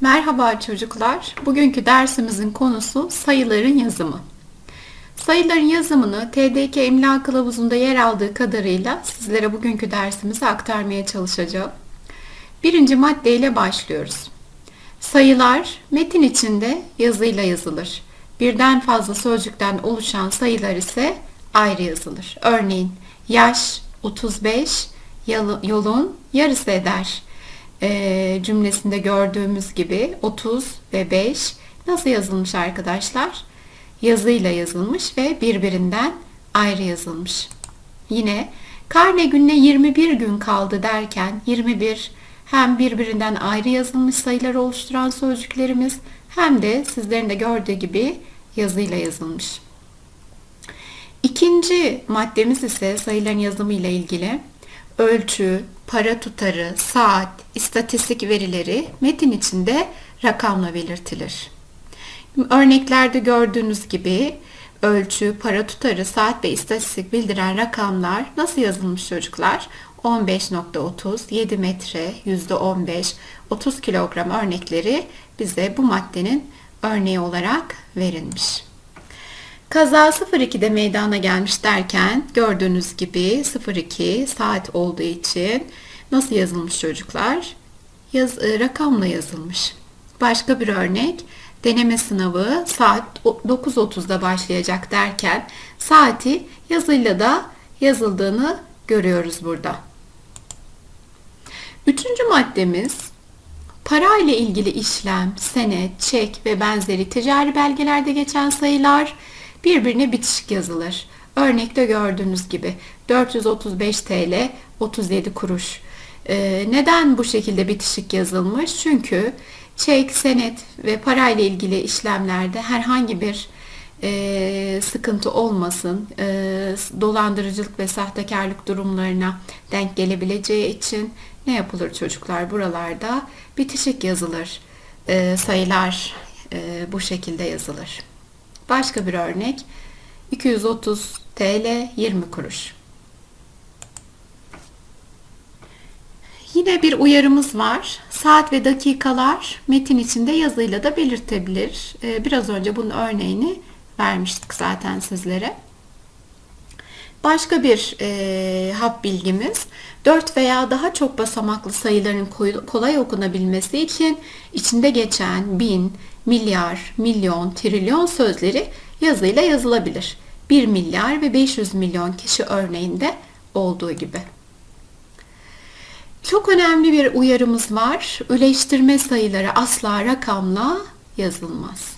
Merhaba çocuklar. Bugünkü dersimizin konusu sayıların yazımı. Sayıların yazımını TDK İmla Kılavuzu'nda yer aldığı kadarıyla sizlere bugünkü dersimizi aktarmaya çalışacağım. Birinci maddeyle başlıyoruz. Sayılar metin içinde yazıyla yazılır. Birden fazla sözcükten oluşan sayılar ise ayrı yazılır. Örneğin yaş 35 yolun yarısı eder e, cümlesinde gördüğümüz gibi 30 ve 5 nasıl yazılmış arkadaşlar? Yazıyla yazılmış ve birbirinden ayrı yazılmış. Yine karne gününe 21 gün kaldı derken 21 hem birbirinden ayrı yazılmış sayılar oluşturan sözcüklerimiz hem de sizlerin de gördüğü gibi yazıyla yazılmış. İkinci maddemiz ise sayıların yazımı ile ilgili ölçü, para tutarı, saat, istatistik verileri metin içinde rakamla belirtilir. Örneklerde gördüğünüz gibi ölçü, para tutarı, saat ve istatistik bildiren rakamlar nasıl yazılmış çocuklar? 15.30, 7 metre, %15, 30 kilogram örnekleri bize bu maddenin örneği olarak verilmiş. Kaza 02'de meydana gelmiş derken gördüğünüz gibi 02 saat olduğu için nasıl yazılmış çocuklar? Yaz, e, rakamla yazılmış. Başka bir örnek deneme sınavı saat 9.30'da başlayacak derken saati yazıyla da yazıldığını görüyoruz burada. Üçüncü maddemiz para ile ilgili işlem, senet, çek ve benzeri ticari belgelerde geçen sayılar birbirine bitişik yazılır. Örnekte gördüğünüz gibi 435 TL 37 kuruş. Ee, neden bu şekilde bitişik yazılmış? Çünkü çek, senet ve parayla ilgili işlemlerde herhangi bir e, sıkıntı olmasın, e, dolandırıcılık ve sahtekarlık durumlarına denk gelebileceği için ne yapılır çocuklar? Buralarda bitişik yazılır. E, sayılar e, bu şekilde yazılır. Başka bir örnek 230 TL 20 kuruş. Yine bir uyarımız var. Saat ve dakikalar metin içinde yazıyla da belirtebilir. Ee, biraz önce bunun örneğini vermiştik zaten sizlere. Başka bir e, hap bilgimiz 4 veya daha çok basamaklı sayıların kolay okunabilmesi için içinde geçen bin, milyar, milyon, trilyon sözleri yazıyla yazılabilir. 1 milyar ve 500 milyon kişi örneğinde olduğu gibi. Çok önemli bir uyarımız var. Üleştirme sayıları asla rakamla yazılmaz.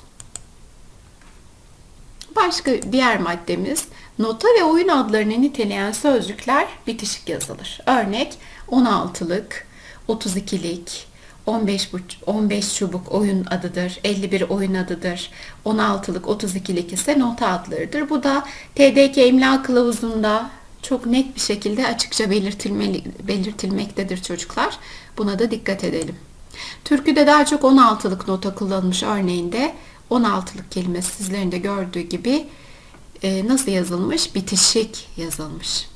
Başka diğer maddemiz nota ve oyun adlarını niteleyen sözcükler bitişik yazılır. Örnek 16'lık, 32'lik, 15, 15 çubuk oyun adıdır, 51 oyun adıdır, 16'lık, 32'lik ise nota adlarıdır. Bu da TDK imla kılavuzunda çok net bir şekilde açıkça belirtilmeli, belirtilmektedir çocuklar. Buna da dikkat edelim. Türküde daha çok 16'lık nota kullanılmış örneğinde 16'lık kelimesi sizlerin de gördüğü gibi e, nasıl yazılmış? Bitişik yazılmış.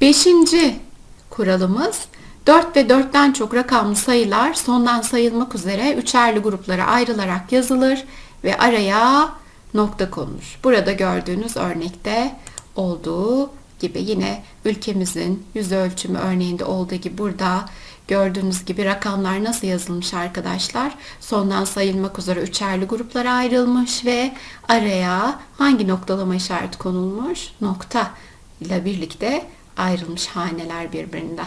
Beşinci kuralımız 4 ve 4'ten çok rakamlı sayılar sondan sayılmak üzere üçerli gruplara ayrılarak yazılır ve araya nokta konulur. Burada gördüğünüz örnekte olduğu gibi yine ülkemizin yüz ölçümü örneğinde olduğu gibi burada gördüğünüz gibi rakamlar nasıl yazılmış arkadaşlar? Sondan sayılmak üzere üçerli gruplara ayrılmış ve araya hangi noktalama işareti konulmuş? Nokta ile birlikte ayrılmış haneler birbirinden.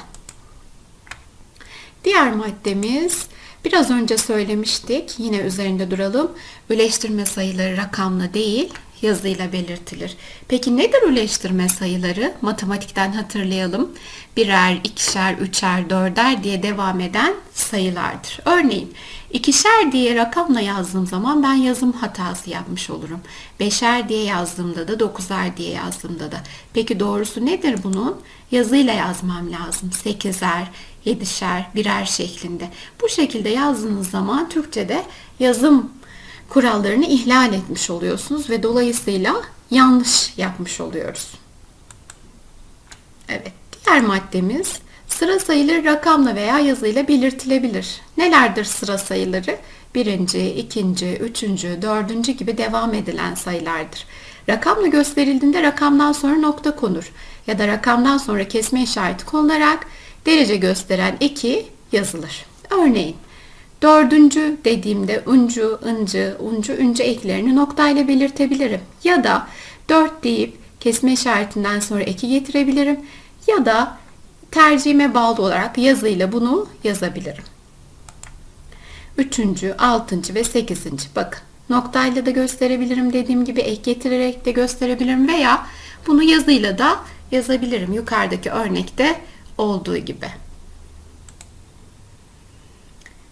Diğer maddemiz biraz önce söylemiştik. Yine üzerinde duralım. Üleştirme sayıları rakamla değil, yazıyla belirtilir. Peki nedir üleştirme sayıları? Matematikten hatırlayalım. Birer, ikişer, üçer, dörder diye devam eden sayılardır. Örneğin ikişer diye rakamla yazdığım zaman ben yazım hatası yapmış olurum. Beşer diye yazdığımda da dokuzar diye yazdığımda da. Peki doğrusu nedir bunun? Yazıyla yazmam lazım. Sekizer, yedişer, birer şeklinde. Bu şekilde yazdığınız zaman Türkçe'de yazım kurallarını ihlal etmiş oluyorsunuz ve dolayısıyla yanlış yapmış oluyoruz. Evet, diğer maddemiz sıra sayıları rakamla veya yazıyla belirtilebilir. Nelerdir sıra sayıları? Birinci, ikinci, üçüncü, dördüncü gibi devam edilen sayılardır. Rakamla gösterildiğinde rakamdan sonra nokta konur ya da rakamdan sonra kesme işareti konularak derece gösteren eki yazılır. Örneğin dördüncü dediğimde uncu, ıncı, uncu, üncü eklerini noktayla belirtebilirim. Ya da dört deyip kesme işaretinden sonra eki getirebilirim. Ya da tercihime bağlı olarak yazıyla bunu yazabilirim. Üçüncü, altıncı ve sekizinci. Bakın noktayla da gösterebilirim dediğim gibi ek getirerek de gösterebilirim veya bunu yazıyla da yazabilirim. Yukarıdaki örnekte olduğu gibi.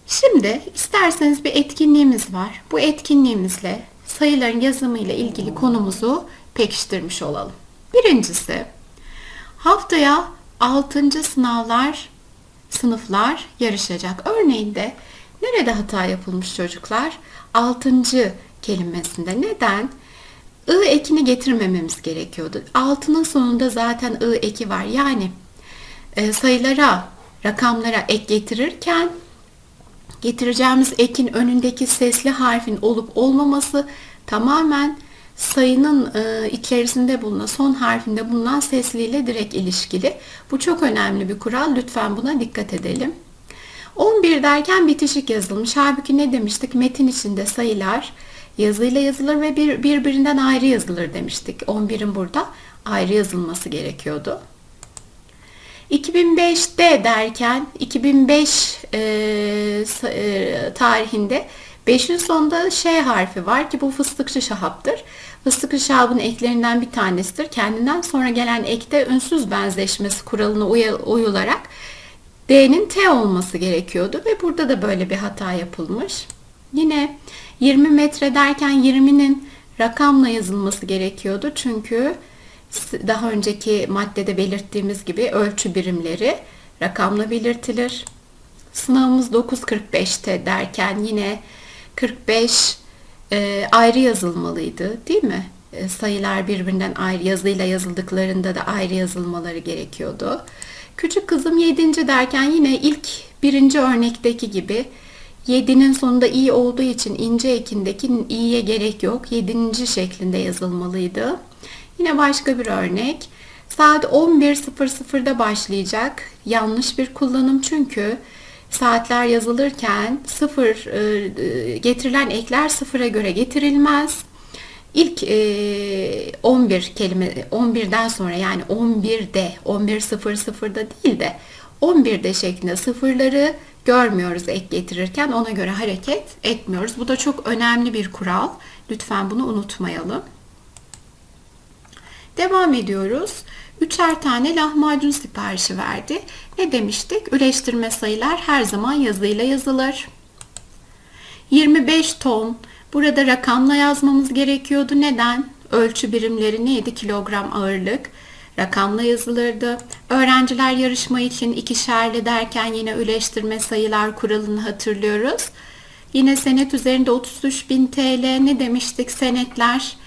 Şimdi isterseniz bir etkinliğimiz var. Bu etkinliğimizle sayıların yazımı ile ilgili konumuzu pekiştirmiş olalım. Birincisi haftaya 6. sınavlar sınıflar yarışacak. Örneğin de nerede hata yapılmış çocuklar? 6. kelimesinde. Neden? I ekini getirmememiz gerekiyordu. Altının sonunda zaten I eki var. Yani sayılara, rakamlara ek getirirken getireceğimiz ekin önündeki sesli harfin olup olmaması tamamen sayının e, içerisinde bulunan son harfinde bulunan sesliyle direkt ilişkili. Bu çok önemli bir kural. Lütfen buna dikkat edelim. 11 derken bitişik yazılmış. Halbuki ne demiştik? Metin içinde sayılar yazıyla yazılır ve bir, birbirinden ayrı yazılır demiştik. 11'in burada ayrı yazılması gerekiyordu. 2005'te derken 2005 e, e, tarihinde 5'in sonunda Ş harfi var ki bu fıstıkçı şahaptır. Fıstıkçı şahabın eklerinden bir tanesidir. Kendinden sonra gelen ekte ünsüz benzeşmesi kuralına uyularak D'nin T olması gerekiyordu ve burada da böyle bir hata yapılmış. Yine 20 metre derken 20'nin rakamla yazılması gerekiyordu. Çünkü daha önceki maddede belirttiğimiz gibi ölçü birimleri rakamla belirtilir. Sınavımız 9.45'te derken yine 45 e, ayrı yazılmalıydı değil mi? E, sayılar birbirinden ayrı yazıyla yazıldıklarında da ayrı yazılmaları gerekiyordu. Küçük kızım 7. derken yine ilk birinci örnekteki gibi 7'nin sonunda i olduğu için ince ekindeki i'ye gerek yok. 7. şeklinde yazılmalıydı. Yine başka bir örnek. Saat 11.00'da başlayacak. Yanlış bir kullanım çünkü saatler yazılırken sıfır e, getirilen ekler sıfıra göre getirilmez. İlk e, 11 kelime 11'den sonra yani 11'de 11.00'da değil de 11'de şeklinde sıfırları görmüyoruz ek getirirken ona göre hareket etmiyoruz. Bu da çok önemli bir kural. Lütfen bunu unutmayalım. Devam ediyoruz. Üçer tane lahmacun siparişi verdi. Ne demiştik? Üleştirme sayılar her zaman yazıyla yazılır. 25 ton. Burada rakamla yazmamız gerekiyordu. Neden? Ölçü birimleri neydi? Kilogram ağırlık. Rakamla yazılırdı. Öğrenciler yarışma için ikişerli derken yine üleştirme sayılar kuralını hatırlıyoruz. Yine senet üzerinde 33.000 TL ne demiştik? Senetler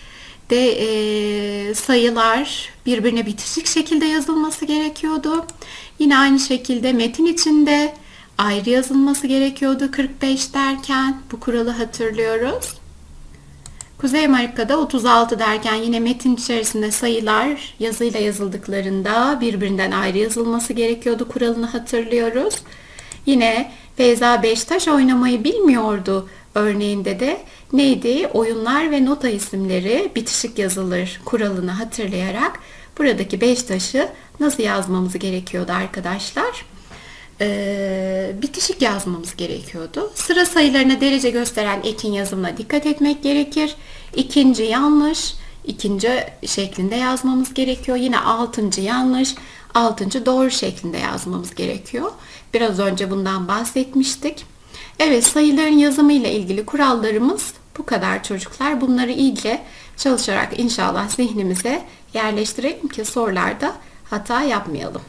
de e, sayılar birbirine bitişik şekilde yazılması gerekiyordu. Yine aynı şekilde metin içinde ayrı yazılması gerekiyordu 45 derken bu kuralı hatırlıyoruz. Kuzey Amerika'da 36 derken yine metin içerisinde sayılar yazıyla yazıldıklarında birbirinden ayrı yazılması gerekiyordu kuralını hatırlıyoruz. Yine Feyza Beştaş oynamayı bilmiyordu örneğinde de neydi? Oyunlar ve nota isimleri bitişik yazılır kuralını hatırlayarak buradaki beş taşı nasıl yazmamız gerekiyordu arkadaşlar? Ee, bitişik yazmamız gerekiyordu. Sıra sayılarına derece gösteren ekin yazımına dikkat etmek gerekir. İkinci yanlış, ikinci şeklinde yazmamız gerekiyor. Yine altıncı yanlış, altıncı doğru şeklinde yazmamız gerekiyor. Biraz önce bundan bahsetmiştik. Evet sayıların yazımı ile ilgili kurallarımız bu kadar çocuklar. Bunları iyice çalışarak inşallah zihnimize yerleştirelim ki sorularda hata yapmayalım.